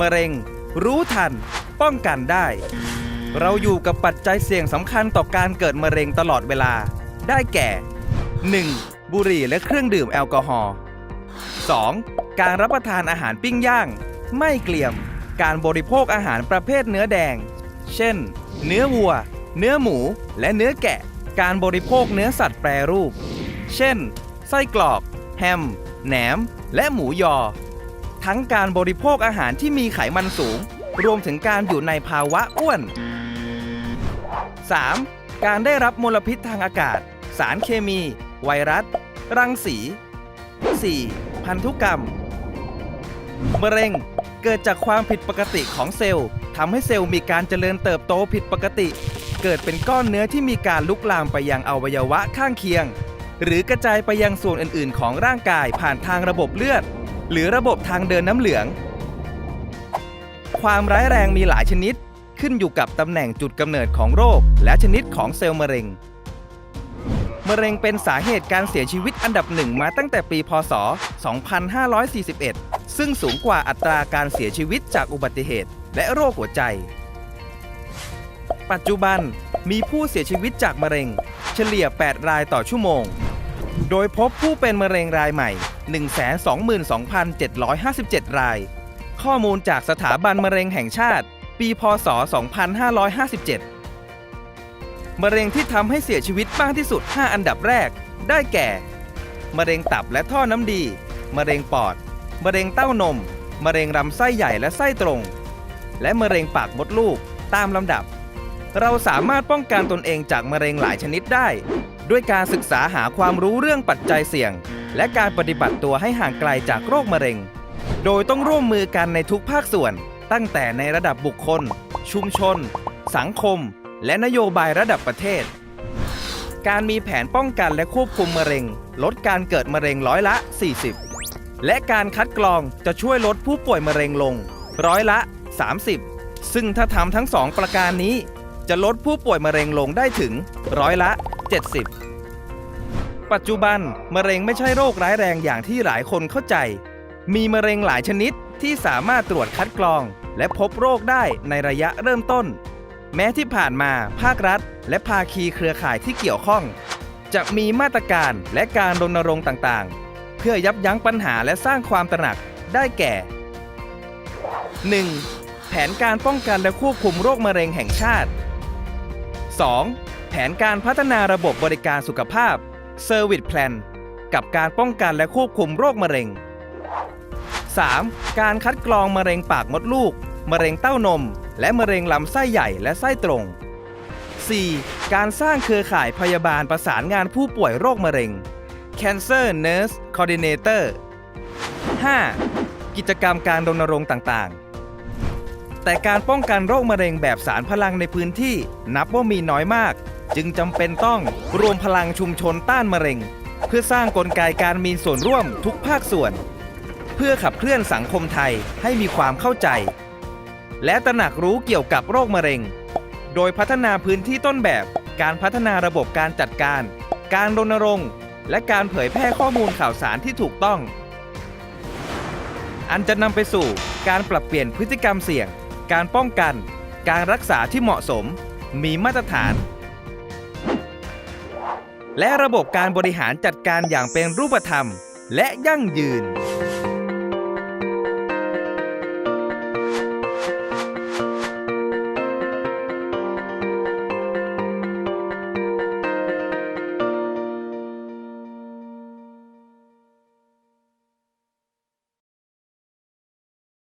มะเร็ง รู้ทัน ป้องกันได้ เราอยู่กับปัจจัยเสี่ยงสำคัญต่อการเกิดมะเร็งตลอดเวลา ได้แก่ 1. บุหรี่และเครื่องดื่มแอลกอฮอล์ 2. การรับประทานอาหารปิ้งย่าง ไม่เกลี่ยม การบริโภคอาหารประเภทเนื้อแดง เช่น เนื้อวัว เนื้อหมู และเนื้อแกะ การบริโภคเนื้อสัตว์แปรรูป เช่น ไส้กรอก แฮม แหนม และหมูยอ ทั้งการบริโภคอาหารที่มีไขมันสูง รวมถึงการอยู่ในภาวะอ้วน 3. การได้รับมลพิษทางอากาศ สารเคมี ไวรัส รังสี 4. พันธุกรรม มะเร็ง เกิดจากความผิดปกติของเซลล์ทำให้เซลล์มีการเจริญเติบโตผิดปกติ เกิดเป็นก้อนเนื้อที่มีการลุกลามไปยังอวัยวะข้างเคียง หรือกระจายไปยังส่วนอื่น ๆ ของร่างกายผ่านทางระบบเลือด หรือระบบทางเดินน้ำเหลือง ความร้ายแรงมีหลายชนิด ขึ้นอยู่กับตำแหน่งจุดกำเนิดของโรค และชนิดของเซลล์มะเร็ง มะเร็งเป็นสาเหตุการเสียชีวิตอันดับหนึ่งมาตั้งแต่ปี พศ 2541 ซึ่งสูงกว่าอัตราการเสียชีวิตจากอุบัติเหตุ และโรคหัวใจ ปัจจุบันมีผู้เสียชีวิตจากมะเร็ง เฉลี่ย 8 รายต่อชั่วโมง โดยพบผู้เป็นมะเร็งรายใหม่ 122,757 ราย ข้อมูลจากสถาบันมะเร็งแห่งชาติ ปีพศ 2557 มะเร็งที่ทำให้เสียชีวิตมากที่สุด 5 อันดับแรก ได้แก่ มะเร็งตับและท่อน้ำดี มะเร็งปอด มะเร็งเต้านม มะเร็งลำไส้ใหญ่และไส้ตรง และมะเร็งปากมดลูก ตามลำดับ เราสามารถป้องกันตนเองจากมะเร็งหลายชนิดได้ ด้วยการศึกษาหาความรู้เรื่องปัจจัยเสี่ยง และการปฏิบัติตัวให้ห่างไกลจากโรคมะเร็ง โดยต้องร่วมมือกันในทุกภาคส่วน ตั้งแต่ในระดับบุคคล ชุมชน สังคม และนโยบายระดับประเทศ การมีแผนป้องกันและควบคุมมะเร็ง ลดการเกิดมะเร็งร้อยละ 40 และการคัดกรองจะช่วยลดผู้ป่วยมะเร็งลง ร้อยละ 30 ซึ่งถ้าทำทั้งสองประการนี้ จะลดผู้ป่วยมะเร็งลงได้ถึงร้อยละ 70 ปัจจุบันมะเร็งไม่ใช่โรคร้ายแรงอย่างที่หลายคนเข้าใจ มีมะเร็งหลายชนิดที่สามารถตรวจคัดกรอง และพบโรคได้ในระยะเริ่มต้น แม้ที่ผ่านมาภาครัฐ และภาคีเครือข่ายที่เกี่ยวข้อง จะมีมาตรการและการรณรงค์ต่างๆ เพื่อยับยั้งปัญหาและสร้างความตระหนักได้แก่ 1. แผนการป้องกันและควบคุมโรคมะเร็งแห่งชาติ 2. แผนการพัฒนาระบบบริการสุขภาพ Service Plan กับการป้องกันและควบคุมโรคมะเร็ง 3. การคัดกรองมะเร็งปากมดลูก มะเร็งเต้านม และมะเร็งลำไส้ใหญ่และไส้ตรง 4. การสร้างเครือข่ายพยาบาลประสานงานผู้ป่วยโรคมะเร็ง Cancer Nurse Coordinator 5. กิจกรรมการรณรงค์ต่างๆ แต่การป้องกันโรคมะเร็งแบบสารพลังในพื้นที่นับว่ามีน้อยมาก จึงจำเป็นต้องรวมพลังชุมชนต้านมะเร็ง เพื่อสร้างกลไกการมีส่วนร่วมทุกภาคส่วน เพื่อขับเคลื่อนสังคมไทยให้มีความเข้าใจ และตระหนักรู้เกี่ยวกับโรคมะเร็ง โดยพัฒนาพื้นที่ต้นแบบการพัฒนาระบบการจัดการ การรณรงค์ และการเผยแพร่ข้อมูลข่าวสารที่ถูกต้อง อันจะนำไปสู่การปรับเปลี่ยนพฤติกรรมเสี่ยง การป้องกัน การรักษาที่เหมาะสม มีมาตรฐาน และระบบการบริหารจัดการอย่างเป็นรูปธรรม และยั่งยืน